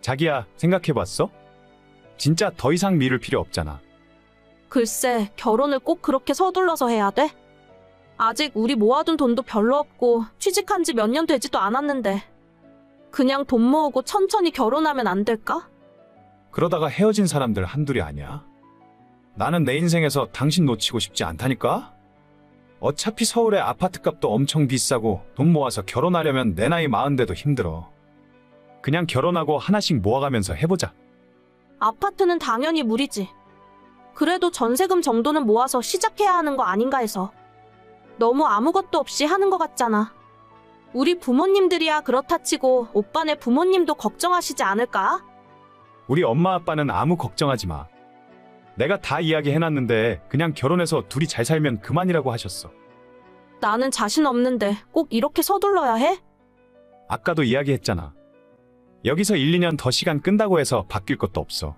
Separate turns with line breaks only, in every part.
자기야, 생각해봤어? 진짜 더 이상 미룰 필요 없잖아.
글쎄, 결혼을 꼭 그렇게 서둘러서 해야 돼? 아직 우리 모아둔 돈도 별로 없고 취직한 지 몇 년 되지도 않았는데 그냥 돈 모으고 천천히 결혼하면 안 될까?
그러다가 헤어진 사람들 한둘이 아니야. 나는 내 인생에서 당신 놓치고 싶지 않다니까? 어차피 서울의 아파트 값도 엄청 비싸고 돈 모아서 결혼하려면 내 나이 마흔대도 힘들어. 그냥 결혼하고 하나씩 모아가면서 해보자.
아파트는 당연히 무리지. 그래도 전세금 정도는 모아서 시작해야 하는 거 아닌가 해서. 너무 아무것도 없이 하는 것 같잖아. 우리 부모님들이야 그렇다 치고 오빠네 부모님도 걱정하시지 않을까?
우리 엄마 아빠는 아무 걱정하지 마. 내가 다 이야기해놨는데 그냥 결혼해서 둘이 잘 살면 그만이라고 하셨어.
나는 자신 없는데 꼭 이렇게 서둘러야 해?
아까도 이야기했잖아. 여기서 1, 2년 더 시간 끈다고 해서 바뀔 것도 없어.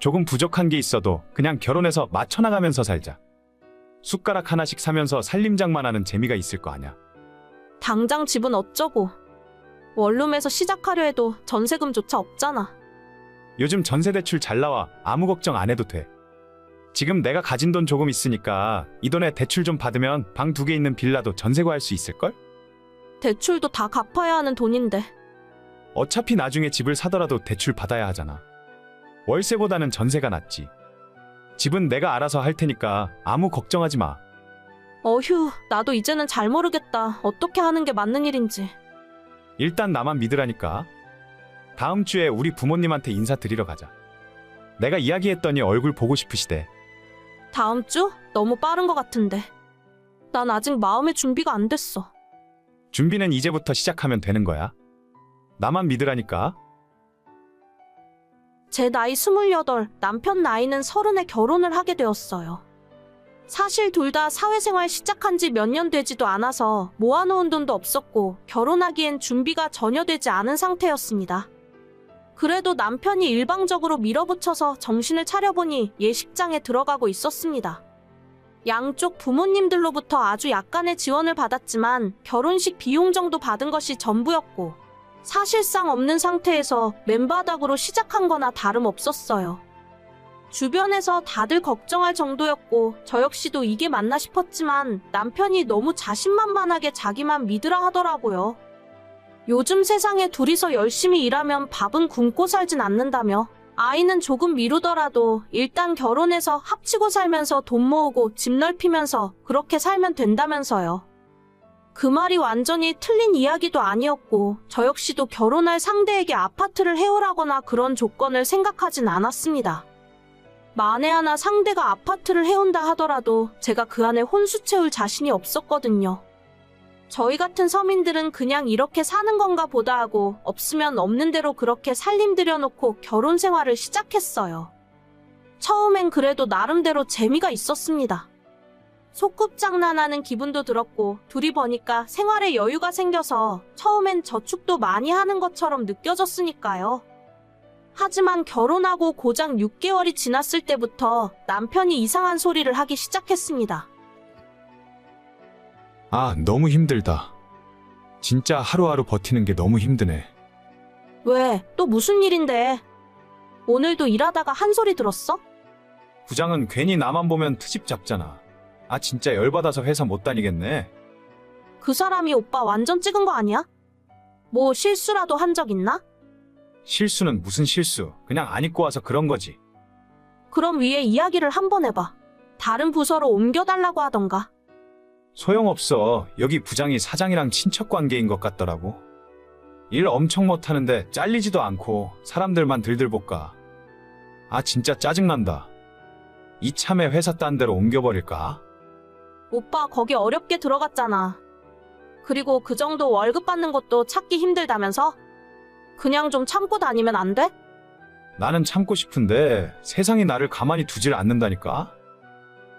조금 부족한 게 있어도 그냥 결혼해서 맞춰나가면서 살자. 숟가락 하나씩 사면서 살림장만 하는 재미가 있을 거 아냐.
당장 집은 어쩌고. 원룸에서 시작하려 해도 전세금조차 없잖아.
요즘 전세 대출 잘 나와 아무 걱정 안 해도 돼. 지금 내가 가진 돈 조금 있으니까 이 돈에 대출 좀 받으면 방 두 개 있는 빌라도 전세 구할 수 있을걸?
대출도 다 갚아야 하는 돈인데.
어차피 나중에 집을 사더라도 대출 받아야 하잖아. 월세보다는 전세가 낫지. 집은 내가 알아서 할 테니까 아무 걱정하지 마.
어휴, 나도 이제는 잘 모르겠다. 어떻게 하는 게 맞는 일인지.
일단 나만 믿으라니까. 다음 주에 우리 부모님한테 인사드리러 가자. 내가 이야기했더니 얼굴 보고 싶으시대.
다음 주? 너무 빠른 것 같은데. 난 아직 마음의 준비가 안 됐어.
준비는 이제부터 시작하면 되는 거야. 나만 믿으라니까.
제 나이 28, 남편 나이는 30에 결혼을 하게 되었어요. 사실 둘 다 사회생활 시작한 지 몇 년 되지도 않아서 모아놓은 돈도 없었고 결혼하기엔 준비가 전혀 되지 않은 상태였습니다. 그래도 남편이 일방적으로 밀어붙여서 정신을 차려보니 예식장에 들어가고 있었습니다. 양쪽 부모님들로부터 아주 약간의 지원을 받았지만 결혼식 비용 정도 받은 것이 전부였고 사실상 없는 상태에서 맨바닥으로 시작한 거나 다름없었어요. 주변에서 다들 걱정할 정도였고 저 역시도 이게 맞나 싶었지만 남편이 너무 자신만만하게 자기만 믿으라 하더라고요. 요즘 세상에 둘이서 열심히 일하면 밥은 굶고 살진 않는다며 아이는 조금 미루더라도 일단 결혼해서 합치고 살면서 돈 모으고 집 넓히면서 그렇게 살면 된다면서요. 그 말이 완전히 틀린 이야기도 아니었고 저 역시도 결혼할 상대에게 아파트를 해오라거나 그런 조건을 생각하진 않았습니다. 만에 하나 상대가 아파트를 해온다 하더라도 제가 그 안에 혼수 채울 자신이 없었거든요. 저희 같은 서민들은 그냥 이렇게 사는 건가 보다 하고 없으면 없는 대로 그렇게 살림 들여놓고 결혼 생활을 시작했어요. 처음엔 그래도 나름대로 재미가 있었습니다. 소꿉장난하는 기분도 들었고 둘이 버니까 생활에 여유가 생겨서 처음엔 저축도 많이 하는 것처럼 느껴졌으니까요. 하지만 결혼하고 고작 6개월이 지났을 때부터 남편이 이상한 소리를 하기 시작했습니다.
아, 너무 힘들다. 진짜 하루하루 버티는 게 너무 힘드네.
왜? 또 무슨 일인데? 오늘도 일하다가 한 소리 들었어?
부장은 괜히 나만 보면 트집 잡잖아. 아, 진짜 열받아서 회사 못 다니겠네.
그 사람이 오빠 완전 찍은 거 아니야? 뭐 실수라도 한 적 있나?
실수는 무슨 실수. 그냥 안 입고 와서 그런 거지.
그럼 위에 이야기를 한번 해봐. 다른 부서로 옮겨달라고 하던가.
소용없어. 여기 부장이 사장이랑 친척 관계인 것 같더라고. 일 엄청 못하는데 잘리지도 않고 사람들만 들들 볶아. 아, 진짜 짜증난다. 이참에 회사 딴 데로 옮겨버릴까?
오빠 거기 어렵게 들어갔잖아. 그리고 그 정도 월급 받는 것도 찾기 힘들다면서? 그냥 좀 참고 다니면 안 돼?
나는 참고 싶은데 세상이 나를 가만히 두질 않는다니까?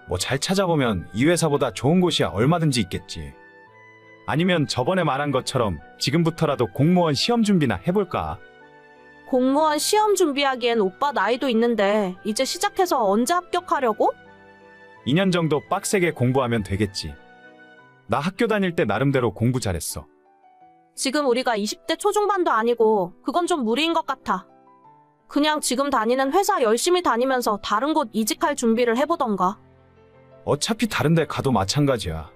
뭐 잘 찾아보면 이 회사보다 좋은 곳이야 얼마든지 있겠지. 아니면 저번에 말한 것처럼 지금부터라도 공무원 시험 준비나 해볼까?
공무원 시험 준비하기엔 오빠 나이도 있는데 이제 시작해서 언제 합격하려고?
2년 정도 빡세게 공부하면 되겠지. 나 학교 다닐 때 나름대로 공부 잘했어.
지금 우리가 20대 초중반도 아니고 그건 좀 무리인 것 같아. 그냥 지금 다니는 회사 열심히 다니면서 다른 곳 이직할 준비를 해보던가.
어차피 다른 데 가도 마찬가지야.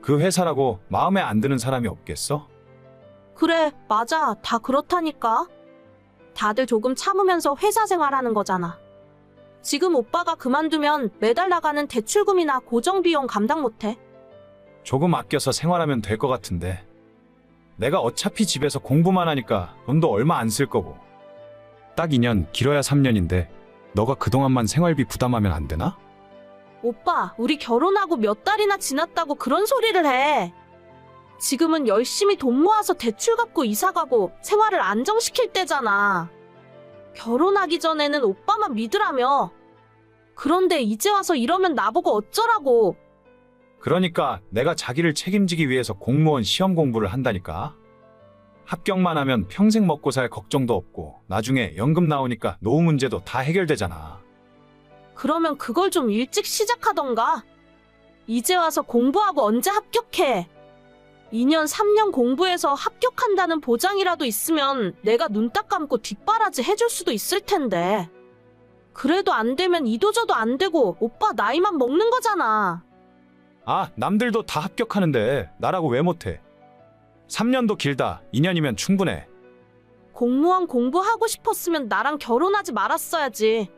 그 회사라고 마음에 안 드는 사람이 없겠어?
그래, 맞아. 다 그렇다니까. 다들 조금 참으면서 회사 생활하는 거잖아. 지금 오빠가 그만두면 매달 나가는 대출금이나 고정비용 감당 못해.
조금 아껴서 생활하면 될 것 같은데. 내가 어차피 집에서 공부만 하니까 돈도 얼마 안 쓸 거고. 딱 2년, 길어야 3년인데, 너가 그동안만 생활비 부담하면 안 되나?
오빠, 우리 결혼하고 몇 달이나 지났다고 그런 소리를 해. 지금은 열심히 돈 모아서 대출 갚고 이사 가고 생활을 안정시킬 때잖아. 결혼하기 전에는 오빠만 믿으라며. 그런데 이제 와서 이러면 나보고 어쩌라고.
그러니까 내가 자기를 책임지기 위해서 공무원 시험 공부를 한다니까. 합격만 하면 평생 먹고 살 걱정도 없고, 나중에 연금 나오니까 노후 문제도 다 해결되잖아.
그러면 그걸 좀 일찍 시작하던가. 이제 와서 공부하고 언제 합격해? 2년, 3년 공부해서 합격한다는 보장이라도 있으면 내가 눈 딱 감고 뒷바라지 해줄 수도 있을 텐데. 그래도 안 되면 이도저도 안 되고 오빠 나이만 먹는 거잖아.
아, 남들도 다 합격하는데, 나라고 왜 못해? 3년도 길다. 2년이면 충분해.
공무원 공부하고 싶었으면 나랑 결혼하지 말았어야지.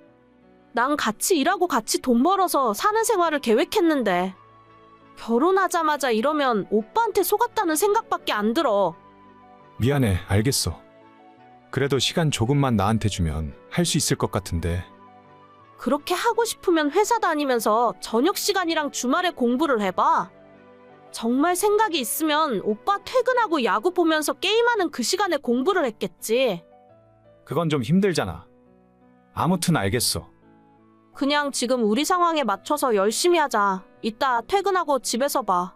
난 같이 일하고 같이 돈 벌어서 사는 생활을 계획했는데. 결혼하자마자 이러면 오빠한테 속았다는 생각밖에 안 들어.
미안해, 알겠어. 그래도 시간 조금만 나한테 주면 할 수 있을 것 같은데.
그렇게 하고 싶으면 회사 다니면서 저녁 시간이랑 주말에 공부를 해봐. 정말 생각이 있으면 오빠 퇴근하고 야구 보면서 게임하는 그 시간에 공부를 했겠지.
그건 좀 힘들잖아. 아무튼 알겠어.
그냥 지금 우리 상황에 맞춰서 열심히 하자. 이따 퇴근하고 집에서 봐.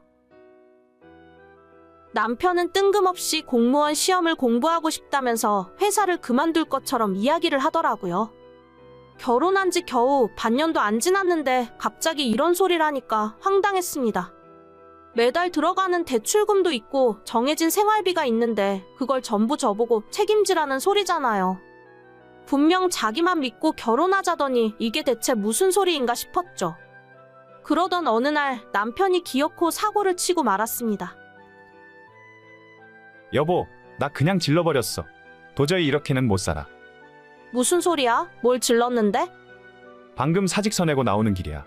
남편은 뜬금없이 공무원 시험을 공부하고 싶다면서 회사를 그만둘 것처럼 이야기를 하더라고요. 결혼한 지 겨우 반년도 안 지났는데 갑자기 이런 소리를 하니까 황당했습니다. 매달 들어가는 대출금도 있고 정해진 생활비가 있는데 그걸 전부 저보고 책임지라는 소리잖아요. 분명 자기만 믿고 결혼하자더니 이게 대체 무슨 소리인가 싶었죠. 그러던 어느 날 남편이 기어코 사고를 치고 말았습니다.
여보, 나 그냥 질러버렸어. 도저히 이렇게는 못 살아.
무슨 소리야? 뭘 질렀는데?
방금 사직서 내고 나오는 길이야.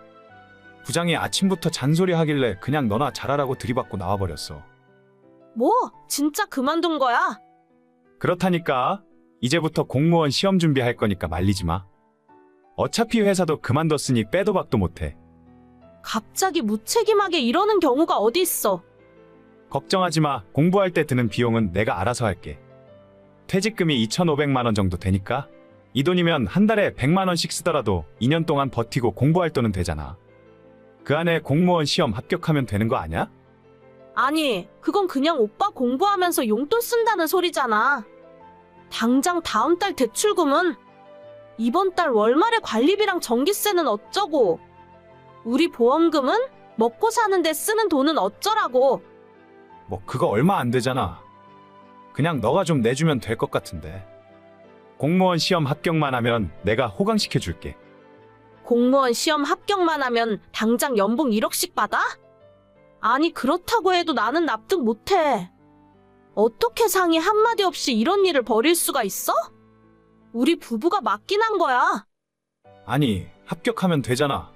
부장이 아침부터 잔소리 하길래 그냥 너나 잘하라고 들이받고 나와버렸어.
뭐? 진짜 그만둔 거야?
그렇다니까. 이제부터 공무원 시험 준비할 거니까 말리지 마. 어차피 회사도 그만뒀으니 빼도 박도 못해.
갑자기 무책임하게 이러는 경우가 어디 있어?
걱정하지 마. 공부할 때 드는 비용은 내가 알아서 할게. 퇴직금이 2,500만 원 정도 되니까 이 돈이면 한 달에 100만 원씩 쓰더라도 2년 동안 버티고 공부할 돈은 되잖아. 그 안에 공무원 시험 합격하면 되는 거 아니야?
아니, 그건 그냥 오빠 공부하면서 용돈 쓴다는 소리잖아. 당장 다음 달 대출금은? 이번 달 월말에 관리비랑 전기세는 어쩌고? 우리 보험금은? 먹고 사는데 쓰는 돈은 어쩌라고?
뭐 그거 얼마 안 되잖아. 그냥 너가 좀 내주면 될 것 같은데. 공무원 시험 합격만 하면 내가 호강시켜 줄게.
공무원 시험 합격만 하면 당장 연봉 1억씩 받아? 아니, 그렇다고 해도 나는 납득 못해. 어떻게 상의 한마디 없이 이런 일을 벌일 수가 있어? 우리 부부가 맞긴 한 거야.
아니, 합격하면 되잖아.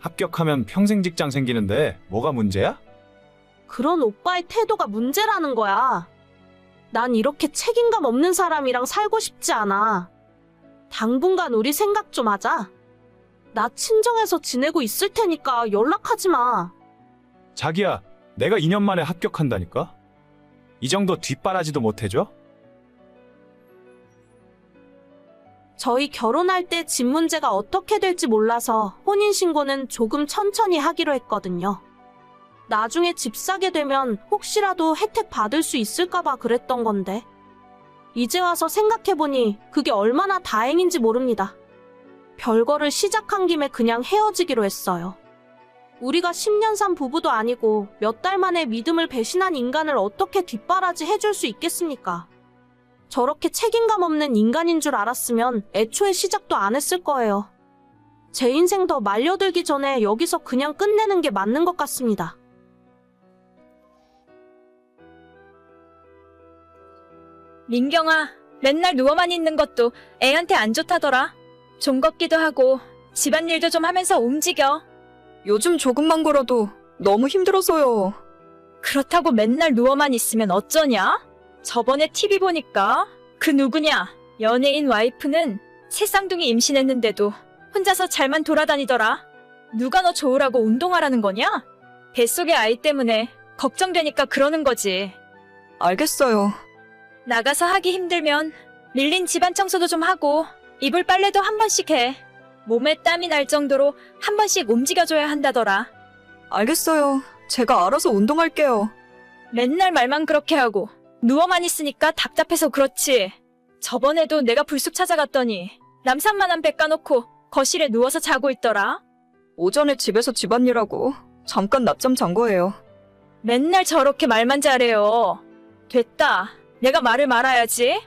합격하면 평생 직장 생기는데 뭐가 문제야?
그런 오빠의 태도가 문제라는 거야. 난 이렇게 책임감 없는 사람이랑 살고 싶지 않아. 당분간 우리 생각 좀 하자. 나 친정에서 지내고 있을 테니까 연락하지 마.
자기야, 내가 2년 만에 합격한다니까? 이 정도 뒷바라지도 못 해줘?
저희 결혼할 때 집 문제가 어떻게 될지 몰라서 혼인신고는 조금 천천히 하기로 했거든요. 나중에 집 사게 되면 혹시라도 혜택 받을 수 있을까봐 그랬던 건데. 이제 와서 생각해보니 그게 얼마나 다행인지 모릅니다. 별거를 시작한 김에 그냥 헤어지기로 했어요. 우리가 10년 산 부부도 아니고 몇 달 만에 믿음을 배신한 인간을 어떻게 뒷바라지 해줄 수 있겠습니까? 저렇게 책임감 없는 인간인 줄 알았으면 애초에 시작도 안 했을 거예요. 제 인생 더 말려들기 전에 여기서 그냥 끝내는 게 맞는 것 같습니다.
민경아, 맨날 누워만 있는 것도 애한테 안 좋다더라. 좀 걷기도 하고 집안일도 좀 하면서 움직여.
요즘 조금만 걸어도 너무 힘들어서요.
그렇다고 맨날 누워만 있으면 어쩌냐? 저번에 TV 보니까 그 누구냐? 연예인 와이프는 새 쌍둥이 임신했는데도 혼자서 잘만 돌아다니더라. 누가 너 좋으라고 운동하라는 거냐? 뱃속의 아이 때문에 걱정되니까 그러는 거지.
알겠어요.
나가서 하기 힘들면 밀린 집안 청소도 좀 하고 이불 빨래도 한 번씩 해. 몸에 땀이 날 정도로 한 번씩 움직여줘야 한다더라.
알겠어요. 제가 알아서 운동할게요.
맨날 말만 그렇게 하고 누워만 있으니까 답답해서 그렇지. 저번에도 내가 불쑥 찾아갔더니 남산만한 배 까놓고 거실에 누워서 자고 있더라.
오전에 집에서 집안일하고 잠깐 낮잠 잔 거예요.
맨날 저렇게 말만 잘해요. 됐다. 내가 말을 말아야지.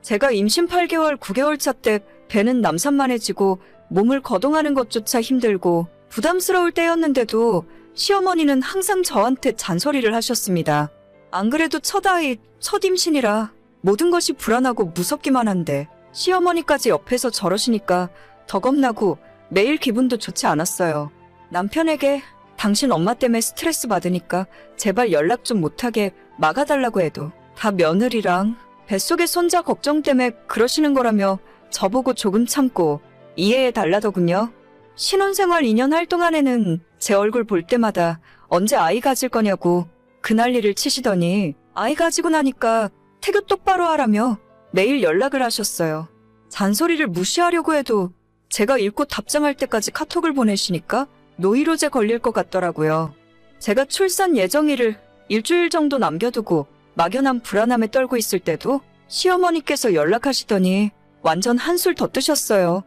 제가 임신 8개월, 9개월 차 때 배는 남산만해지고 몸을 거동하는 것조차 힘들고 부담스러울 때였는데도 시어머니는 항상 저한테 잔소리를 하셨습니다. 안 그래도 첫 아이, 첫 임신이라 모든 것이 불안하고 무섭기만 한데 시어머니까지 옆에서 저러시니까 더 겁나고 매일 기분도 좋지 않았어요. 남편에게 당신 엄마 때문에 스트레스 받으니까 제발 연락 좀 못하게 막아달라고 해도 다 며느리랑 뱃속의 손자 걱정 때문에 그러시는 거라며 저보고 조금 참고 이해해 달라더군요. 신혼생활 2년 할 동안에는 제 얼굴 볼 때마다 언제 아이 가질 거냐고 그 난리를 치시더니 아이 가지고 나니까 태교 똑바로 하라며 매일 연락을 하셨어요. 잔소리를 무시하려고 해도 제가 읽고 답장할 때까지 카톡을 보내시니까 노이로제 걸릴 것 같더라고요. 제가 출산 예정일을 일주일 정도 남겨두고 막연한 불안함에 떨고 있을 때도 시어머니께서 연락하시더니 완전 한술 더 뜨셨어요.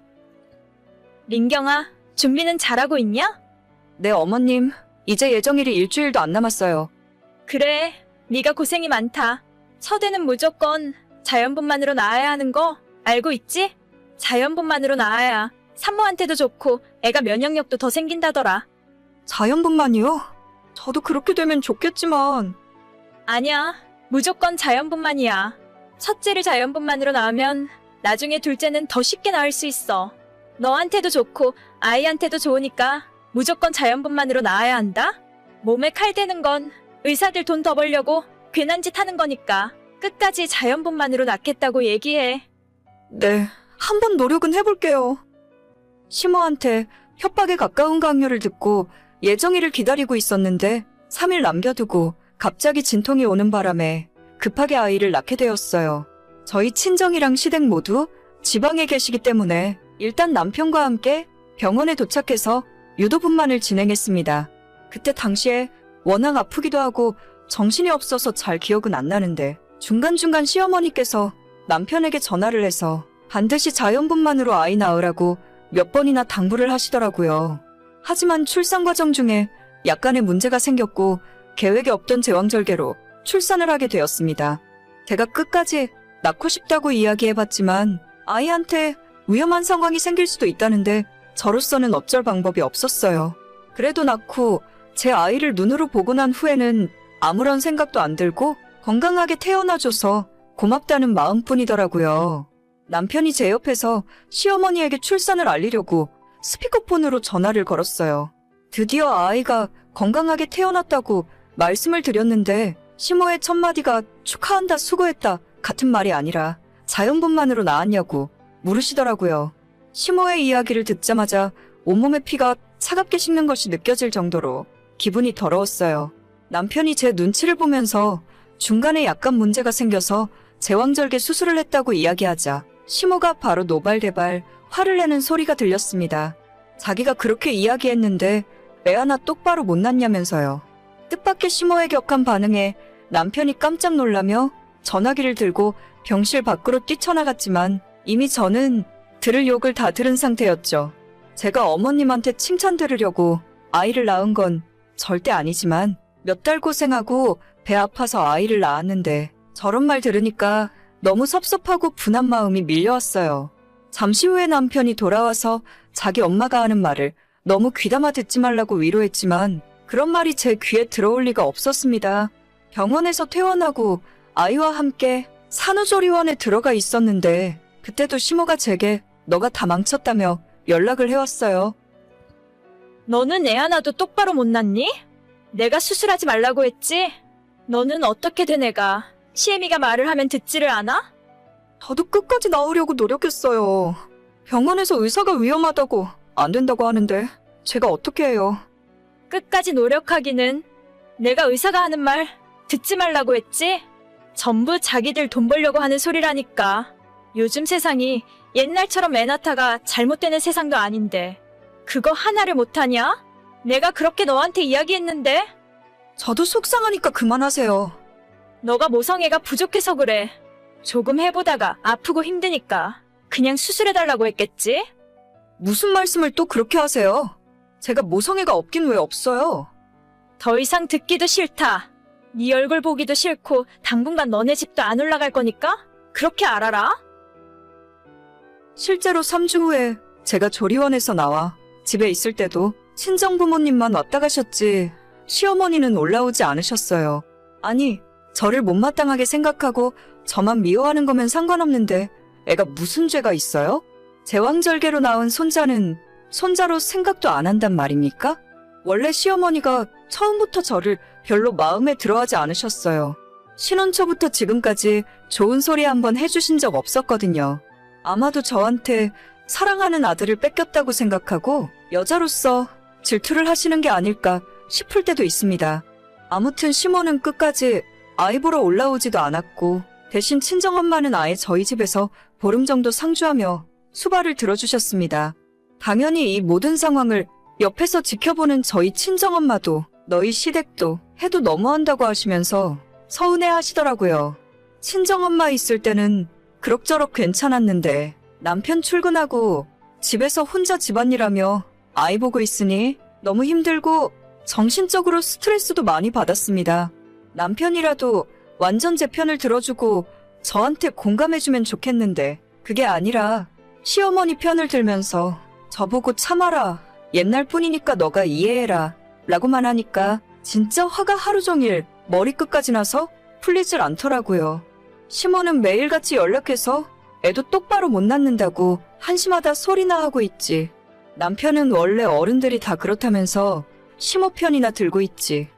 민경아, 준비는 잘하고 있냐?
네, 어머님. 이제 예정일이 일주일도 안 남았어요.
그래, 네가 고생이 많다. 첫애는 무조건 자연분만으로 낳아야 하는 거 알고 있지? 자연분만으로 낳아야 산모한테도 좋고 애가 면역력도 더 생긴다더라.
자연분만이요? 저도 그렇게 되면 좋겠지만,
아니야, 무조건 자연분만이야. 첫째를 자연분만으로 낳으면 나중에 둘째는 더 쉽게 낳을 수 있어. 너한테도 좋고 아이한테도 좋으니까 무조건 자연분만으로 낳아야 한다. 몸에 칼 대는 건 의사들 돈 더 벌려고 괜한 짓 하는 거니까 끝까지 자연분만으로 낳겠다고 얘기해.
네, 한번 노력은 해볼게요. 시모한테 협박에 가까운 강요를 듣고 예정일을 기다리고 있었는데 3일 남겨두고 갑자기 진통이 오는 바람에 급하게 아이를 낳게 되었어요. 저희 친정이랑 시댁 모두 지방에 계시기 때문에 일단 남편과 함께 병원에 도착해서 유도분만을 진행했습니다. 그때 당시에 워낙 아프기도 하고 정신이 없어서 잘 기억은 안 나는데 중간중간 시어머니께서 남편에게 전화를 해서 반드시 자연분만으로 아이 낳으라고 몇 번이나 당부를 하시더라고요. 하지만 출산 과정 중에 약간의 문제가 생겼고 계획에 없던 제왕절개로 출산을 하게 되었습니다. 제가 끝까지 낳고 싶다고 이야기해봤지만 아이한테 위험한 상황이 생길 수도 있다는데 저로서는 어쩔 방법이 없었어요. 그래도 낳고 제 아이를 눈으로 보고 난 후에는 아무런 생각도 안 들고 건강하게 태어나줘서 고맙다는 마음뿐이더라고요. 남편이 제 옆에서 시어머니에게 출산을 알리려고 스피커폰으로 전화를 걸었어요. 드디어 아이가 건강하게 태어났다고 말씀을 드렸는데 시모의 첫 마디가 축하한다 수고했다 같은 말이 아니라 자연분만으로 나았냐고 물으시더라고요. 시모의 이야기를 듣자마자 온몸에 피가 차갑게 식는 것이 느껴질 정도로 기분이 더러웠어요. 남편이 제 눈치를 보면서 중간에 약간 문제가 생겨서 제왕절개 수술을 했다고 이야기하자 시모가 바로 노발대발 화를 내는 소리가 들렸습니다. 자기가 그렇게 이야기했는데 애 하나 똑바로 못 낳냐면서요. 뜻밖의 시모의 격한 반응에 남편이 깜짝 놀라며 전화기를 들고 병실 밖으로 뛰쳐나갔지만 이미 저는 들을 욕을 다 들은 상태였죠. 제가 어머님한테 칭찬 들으려고 아이를 낳은 건 절대 아니지만 몇 달 고생하고 배 아파서 아이를 낳았는데 저런 말 들으니까 너무 섭섭하고 분한 마음이 밀려왔어요. 잠시 후에 남편이 돌아와서 자기 엄마가 하는 말을 너무 귀담아 듣지 말라고 위로했지만 그런 말이 제 귀에 들어올 리가 없었습니다. 병원에서 퇴원하고 아이와 함께 산후조리원에 들어가 있었는데 그때도 시모가 제게 너가 다 망쳤다며 연락을 해왔어요.
너는 애 하나도 똑바로 못 낳니? 내가 수술하지 말라고 했지? 너는 어떻게 된 애가 시애미가 말을 하면 듣지를 않아?
저도 끝까지 나오려고 노력했어요. 병원에서 의사가 위험하다고 안 된다고 하는데 제가 어떻게 해요?
끝까지 노력하기는 내가 의사가 하는 말 듣지 말라고 했지? 전부 자기들 돈 벌려고 하는 소리라니까. 요즘 세상이 옛날처럼 애 낳다가 잘못되는 세상도 아닌데 그거 하나를 못하냐? 내가 그렇게 너한테 이야기했는데
저도 속상하니까 그만하세요.
너가 모성애가 부족해서 그래. 조금 해보다가 아프고 힘드니까 그냥 수술해달라고 했겠지?
무슨 말씀을 또 그렇게 하세요? 제가 모성애가 없긴 왜 없어요?
더 이상 듣기도 싫다. 네 얼굴 보기도 싫고 당분간 너네 집도 안 올라갈 거니까 그렇게 알아라.
실제로 3주 후에 제가 조리원에서 나와 집에 있을 때도 친정 부모님만 왔다 가셨지 시어머니는 올라오지 않으셨어요. 아니, 저를 못마땅하게 생각하고 저만 미워하는 거면 상관없는데 애가 무슨 죄가 있어요? 제왕절개로 낳은 손자는 손자로 생각도 안 한단 말입니까? 원래 시어머니가 처음부터 저를 별로 마음에 들어하지 않으셨어요. 신혼 초부터 지금까지 좋은 소리 한번 해주신 적 없었거든요. 아마도 저한테 사랑하는 아들을 뺏겼다고 생각하고 여자로서 질투를 하시는 게 아닐까 싶을 때도 있습니다. 아무튼 시모는 끝까지 아이 보러 올라오지도 않았고 대신 친정엄마는 아예 저희 집에서 보름 정도 상주하며 수발을 들어주셨습니다. 당연히 이 모든 상황을 옆에서 지켜보는 저희 친정엄마도 너희 시댁도 해도 너무한다고 하시면서 서운해 하시더라고요. 친정엄마 있을 때는 그럭저럭 괜찮았는데 남편 출근하고 집에서 혼자 집안일하며 아이 보고 있으니 너무 힘들고 정신적으로 스트레스도 많이 받았습니다. 남편이라도 완전 제 편을 들어주고 저한테 공감해주면 좋겠는데 그게 아니라 시어머니 편을 들면서 저보고 참아라 옛날 뿐이니까 너가 이해해라 라고만 하니까 진짜 화가 하루 종일 머리끝까지 나서 풀리질 않더라고요. 시모는 매일같이 연락해서 애도 똑바로 못 낳는다고 한심하다 소리나 하고 있지. 남편은 원래 어른들이 다 그렇다면서 시모 편이나 들고 있지.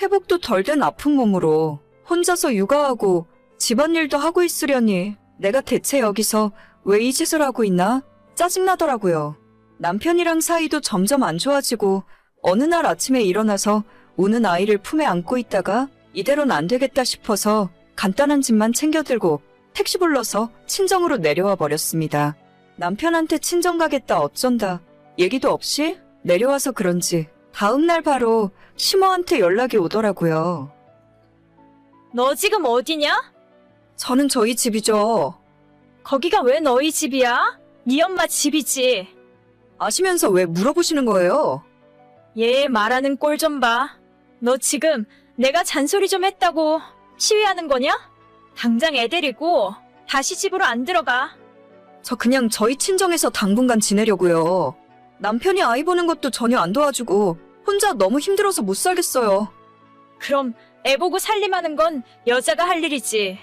회복도 덜 된 아픈 몸으로 혼자서 육아하고 집안일도 하고 있으려니 내가 대체 여기서 왜 이 짓을 하고 있나 짜증나더라고요. 남편이랑 사이도 점점 안 좋아지고 어느 날 아침에 일어나서 우는 아이를 품에 안고 있다가 이대로는 안 되겠다 싶어서 간단한 짐만 챙겨들고 택시 불러서 친정으로 내려와 버렸습니다. 남편한테 친정 가겠다 어쩐다 얘기도 없이 내려와서 그런지 다음날 바로 시모한테 연락이 오더라고요.
너 지금 어디냐?
저는 저희 집이죠.
거기가 왜 너희 집이야? 네 엄마 집이지.
아시면서 왜 물어보시는 거예요?
얘 말하는 꼴 좀 봐. 너 지금 내가 잔소리 좀 했다고 시위하는 거냐? 당장 애 데리고 다시 집으로 안 들어가.
저 그냥 저희 친정에서 당분간 지내려고요. 남편이 아이 보는 것도 전혀 안 도와주고 혼자 너무 힘들어서 못 살겠어요.
그럼 애 보고 살림하는 건 여자가 할 일이지.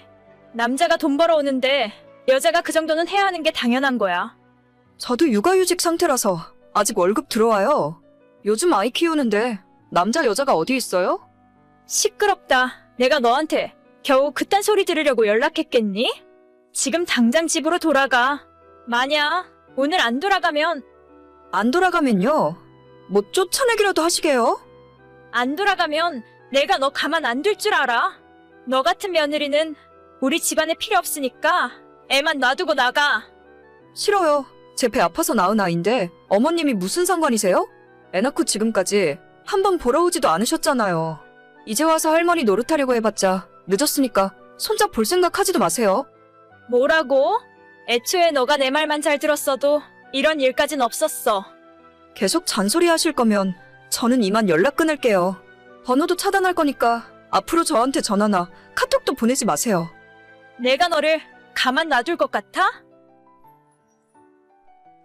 남자가 돈 벌어오는데 여자가 그 정도는 해야 하는 게 당연한 거야.
저도 육아휴직 상태라서 아직 월급 들어와요. 요즘 아이 키우는데 남자 여자가 어디 있어요?
시끄럽다. 내가 너한테 겨우 그딴 소리 들으려고 연락했겠니? 지금 당장 집으로 돌아가. 만약 오늘 안 돌아가면
안 돌아가면요. 뭐 쫓아내기라도 하시게요?
안 돌아가면 내가 너 가만 안 둘 줄 알아. 너 같은 며느리는 우리 집안에 필요 없으니까 애만 놔두고 나가.
싫어요. 제 배 아파서 낳은 아이인데 어머님이 무슨 상관이세요? 애 낳고 지금까지 한 번 보러 오지도 않으셨잖아요. 이제 와서 할머니 노릇하려고 해봤자 늦었으니까 손자 볼 생각 하지도 마세요.
뭐라고? 애초에 너가 내 말만 잘 들었어도 이런 일까진 없었어.
계속 잔소리 하실 거면 저는 이만 연락 끊을게요. 번호도 차단할 거니까 앞으로 저한테 전화나 카톡도 보내지 마세요.
내가 너를 가만 놔둘 것 같아?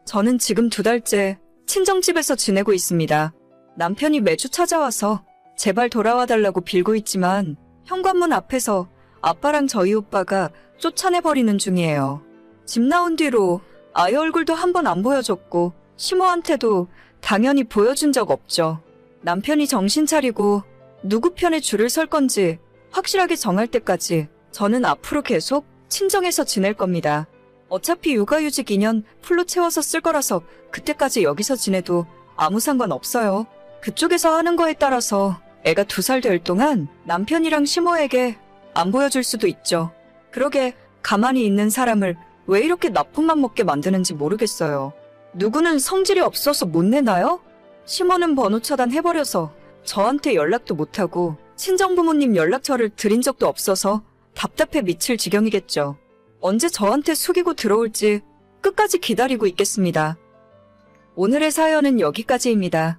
저는 지금 두 달째 친정집에서 지내고 있습니다. 남편이 매주 찾아와서 제발 돌아와 달라고 빌고 있지만 현관문 앞에서 아빠랑 저희 오빠가 쫓아내버리는 중이에요. 집 나온 뒤로 아이 얼굴도 한 번 안 보여줬고 시모한테도 당연히 보여준 적 없죠. 남편이 정신 차리고 누구 편에 줄을 설 건지 확실하게 정할 때까지 저는 앞으로 계속 친정에서 지낼 겁니다. 어차피 육아휴직 2년 풀로 채워서 쓸 거라서 그때까지 여기서 지내도 아무 상관 없어요. 그쪽에서 하는 거에 따라서 애가 두 살 될 동안 남편이랑 시모에게 안 보여줄 수도 있죠. 그러게 가만히 있는 사람을 왜 이렇게 나쁜 맘 먹게 만드는지 모르겠어요. 누구는 성질이 없어서 못 내나요? 시모는 번호 차단해버려서 저한테 연락도 못하고 친정부모님 연락처를 드린 적도 없어서 답답해 미칠 지경이겠죠. 언제 저한테 숙이고 들어올지 끝까지 기다리고 있겠습니다. 오늘의 사연은 여기까지입니다.